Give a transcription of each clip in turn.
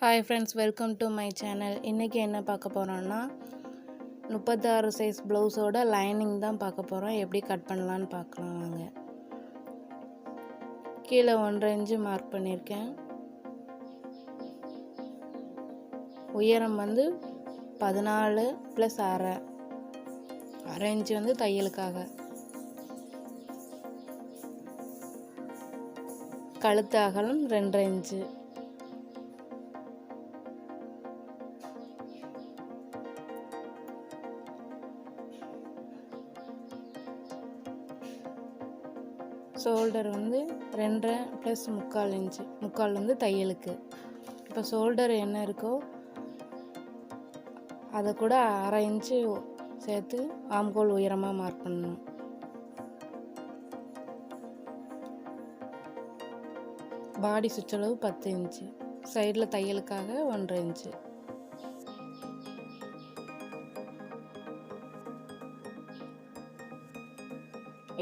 Hi friends welcome to my channel இன்றைக்கி என்ன பார்க்க போகிறோன்னா முப்பத்தாறு சைஸ் ப்ளவுஸோட லைனிங் தான் பார்க்க போகிறோம் எப்படி கட் பண்ணலான்னு பார்க்கலாம் வாங்க. கீழே ஒன்றரை இன்ச்சு மார்க் பண்ணியிருக்கேன். உயரம் வந்து பதினாலு ப்ளஸ் அரை. அரை இன்ச்சு வந்து தையலுக்காக. கழுத்து அகலம் ரெண்டரை இன்ச்சு ஷோல்டர் வந்து ரெண்டரை ப்ளஸ் முக்கால் இன்ச்சு முக்கால் வந்து தையலுக்கு. இப்போ ஷோல்டர் என்ன இருக்கோ அதை கூட அரை இன்ச்சு சேர்த்து ஆம்கோல் உயரமாக மார்க் பண்ணணும். பாடி சுற்றளவு பத்து இன்ச்சு சைடில் தையலுக்காக ஒன்றரை இன்ச்சு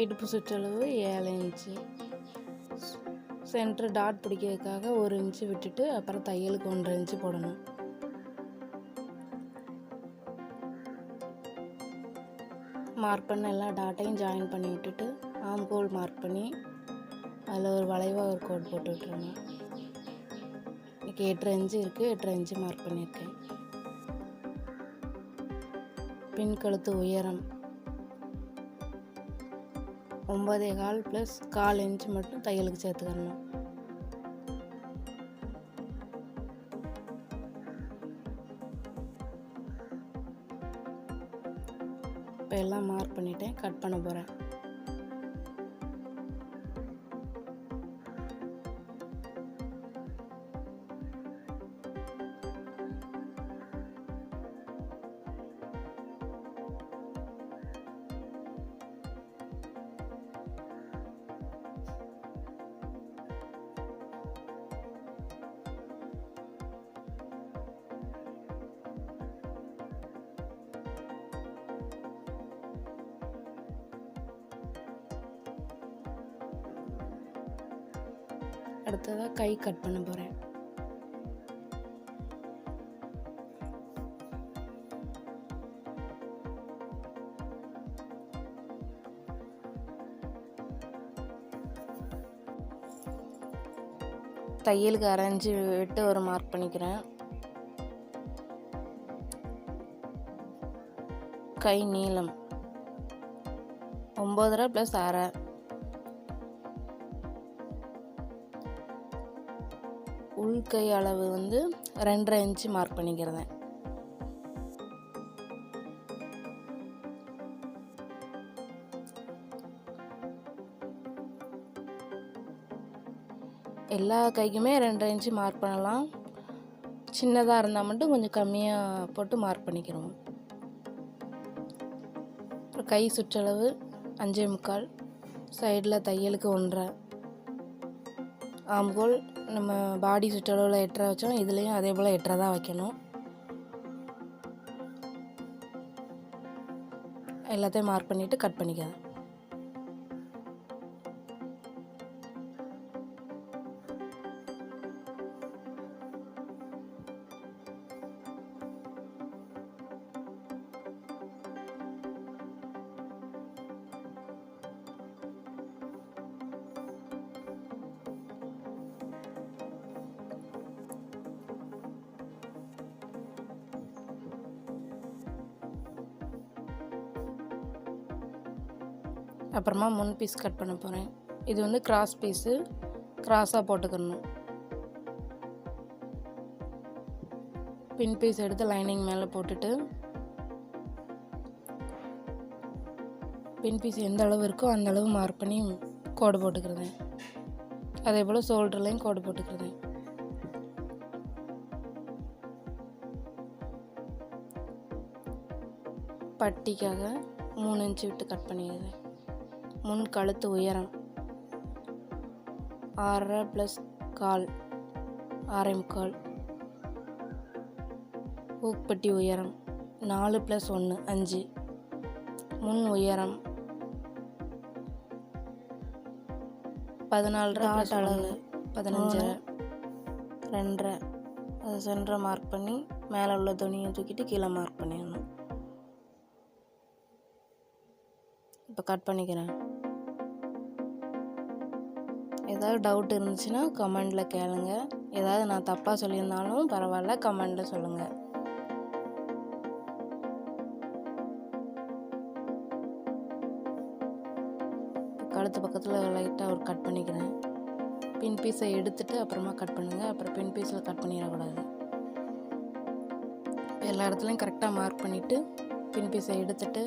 இடுப்பு சுற்றளவு ஏழு இன்ச்சு. சென்டர் டாட் பிடிக்கிறதுக்காக ஒரு இன்ச்சு விட்டுட்டு அப்புறம் தையலுக்கு ஒன்றரை இன்ச்சு போடணும். மார்க் பண்ண எல்லா டாட்டையும் ஜாயின் பண்ணி விட்டுட்டு ஆம் கோல் மார்க் பண்ணி அதில் ஒரு வளைவாக ஒரு கோட் போட்டு விட்ருங்க இன்றைக்கி எட்டரை இன்ச்சு இருக்குது எட்டரை இன்ச்சு மார்க் பண்ணியிருக்கேன். பின் கழுத்து உயரம். ஒம்பதே கால் ப்ளஸ் கால் இன்ச்சு மட்டும் தையலுக்கு சேர்த்துக்கணும். இப்போ எல்லாம் மார்க் பண்ணிட்டேன். கட் பண்ண போகிறேன் அடுத்ததாக கை கட் பண்ண போகிறேன் தையலுக்கு அரைஞ்சி விட்டு ஒரு மார்க் பண்ணிக்கிறேன். கை நீளம். ஒம்போதரை ப்ளஸ் அரை. உள்கை அளவு வந்து ரெண்டரை இன்ச்சு மார்க் பண்ணிக்கிறேன். எல்லா கைக்குமே ரெண்டரை இன்ச்சு மார்க் பண்ணலாம். சின்னதாக இருந்தால் மட்டும் கொஞ்சம் கம்மியாக போட்டு மார்க் பண்ணிக்கிறோம். அப்புறம் கை சுற்றளவு அஞ்சே முக்கால் சைடில் தையலுக்கு ஒன்றரை ஆம்கோல் நம்ம பாடி சுற்றளவில் எட்டரை வச்சோம். இதுலேயும் அதே போல் எட்டரை தான் வைக்கணும். எல்லாத்தையும் மார்க் பண்ணிவிட்டு கட் பண்ணிக்கலாம். அப்புறமா முன் பீஸ் கட் பண்ண போகிறேன் இது வந்து கிராஸ் பீஸு கிராஸாக போட்டுக்கணும். பின் பீஸ் எடுத்து லைனிங் மேலே போட்டுட்டு பின் பீஸ் எந்த அளவு இருக்கோ அந்த அளவு மார்க் பண்ணி கோடு போட்டுக்கிறேன். அதே போல் ஷோல்டர்லேயும் கோடு போட்டுக்கிறேன். பட்டிக்காக மூணு இன்ச்சு விட்டு கட் பண்ணிடுறேன். முன் கழுத்து உயரம் ஆறரை ப்ளஸ் கால் ஆறே முக்கால். ஊக்பட்டி உயரம் நாலு ப்ளஸ் ஒன்று அஞ்சு. முன் உயரம் பதினாலரை ப்ளஸ் அளவு பதினஞ்சரை. ரெண்டரை. அதை சென்டரை மார்க் பண்ணி மேலே உள்ள துணியை தூக்கிட்டு கீழே மார்க் பண்ணிடணும். இப்போ கட் பண்ணிக்கிறேன். ஏதாவது டவுட் இருந்துச்சுன்னா கமெண்டில் கேளுங்க. ஏதாவது நான் தப்பாக சொல்லியிருந்தாலும் பரவாயில்ல கமெண்டில் சொல்லுங்கள் கழுத்து பக்கத்தில் லைட்டாக ஒரு கட் பண்ணிக்கிறேன். பின் பீஸை எடுத்துட்டு அப்புறமா கட் பண்ணுங்கள் அப்புறம் பின் பீஸில் கட் பண்ணிடக்கூடாது. எல்லா இடத்துலையும் கரெக்டாக மார்க் பண்ணிவிட்டு பின் பீஸை எடுத்துட்டு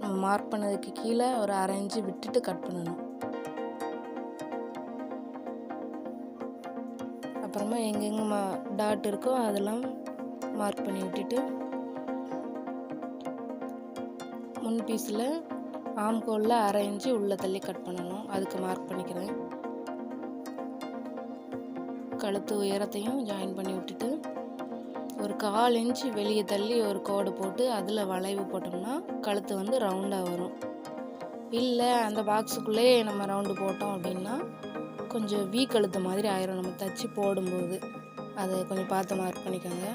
நம்ம மார்க் பண்ணதுக்கு கீழே ஒரு அரைஞ்சு விட்டுட்டு கட் பண்ணணும். அப்புறமா எங்கெங்கே மா டாட் இருக்கோ அதெல்லாம் மார்க் பண்ணி விட்டுட்டு முன் பீஸில் ஆம்கோலில் அரை இன்ச்சு உள்ளே தள்ளி கட் பண்ணணும். அதுக்கு மார்க் பண்ணிக்கிறேன். கழுத்து உயரத்தையும் ஜாயின் பண்ணி விட்டுட்டு ஒரு கால் இன்ச்சு வெளியே தள்ளி ஒரு கோடு போட்டு அதில் வளைவு போட்டோம்னா கழுத்து வந்து ரவுண்டாக வரும். இல்லை அந்த பாக்ஸுக்குள்ளேயே நம்ம ரவுண்டு போட்டோம் அப்படின்னா கொஞ்சம் வீ கழுத்து மாதிரி ஆயிரும். நம்ம தச்சு போடும்போது. அதை கொஞ்சம் பார்த்து மார்க் பண்ணிக்கோங்க.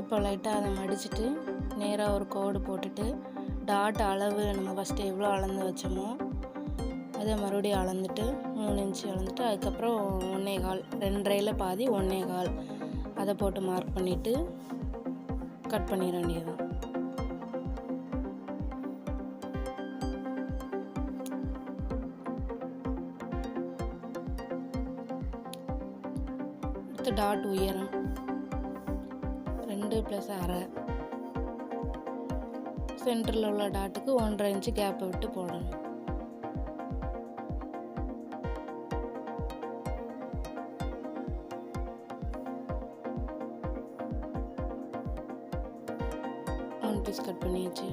இப்போ லைட்டாக அதை மடிச்சுட்டு நேராக ஒரு கோடு போட்டுட்டு டாட் அளவு நம்ம ஃபஸ்ட்டு எவ்வளோ அளந்து வச்சோமோ அதை மறுபடியும் அளந்துட்டு மூணு இன்ச்சு அளந்துட்டு அதுக்கப்புறம் ஒன்றே கால் ரெண்டரையில் பாதி ஒன்றே கால். அதை போட்டு மார்க் பண்ணிவிட்டு கட் பண்ணிட வேண்டியதுதான். அடுத்து டாட் உயரம். ரெண்டு ப்ளஸ் அரை. சென்டரில் உள்ள டாட்டுக்கு ஒன்றரை இன்ச்சு கேப்பை விட்டு போடணும். ஒன் பீஸ் கட் பண்ணியாச்சு.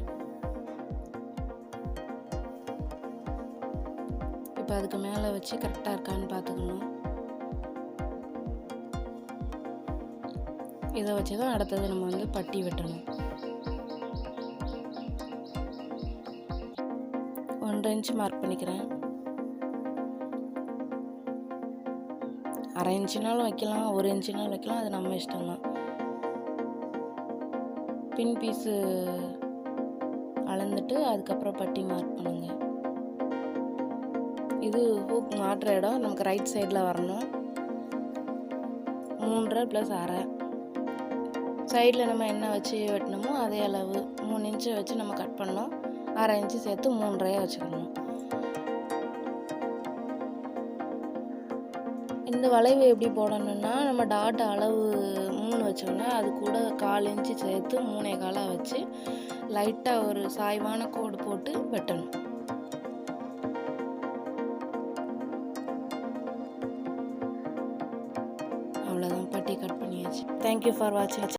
இப்போ அதுக்கு மேலே வச்சு கரெக்டாக இருக்கான்னு பார்த்துக்கணும். இதை வச்சு தான் அடுத்தது நம்ம வந்து பட்டி வெட்டணும். ஒன்றரை இன்ச்சு மார்க் பண்ணிக்கிறேன். அரை இன்ச்சுனாலும் வைக்கலாம் ஒரு இன்ச்சுனாலும் வைக்கலாம் அது நம்ம இஷ்டம்தான் பின் பீஸு அளந்துட்டு அதுக்கப்புறம் பட்டி மார்க் பண்ணுங்க. இது ஹூக் மாட்டுற இடம் நமக்கு ரைட் சைடில் வரணும். மூன்றரை ப்ளஸ் அரை. சைடில் நம்ம என்ன வச்சு வெட்டினோமோ அதே அளவு மூணு இன்ச்சு வச்சு நம்ம கட் பண்ணோம் அரை இன்ச்சு சேர்த்து மூன்றரையாக வச்சுக்கணும். இந்த வளைவு எப்படி போடணும்னா நம்ம டாட் அளவு மூணு வச்சோம்னா அது கூட கால் இன்ச்சு சேர்த்து மூணே காலாக வச்சு லைட்டாக ஒரு சாய்வான கோடு போட்டு வெட்டணும். அவ்வளோதான் பட்டி கட் பண்ணியாச்சு. தேங்க்யூ ஃபார் வாட்சிங்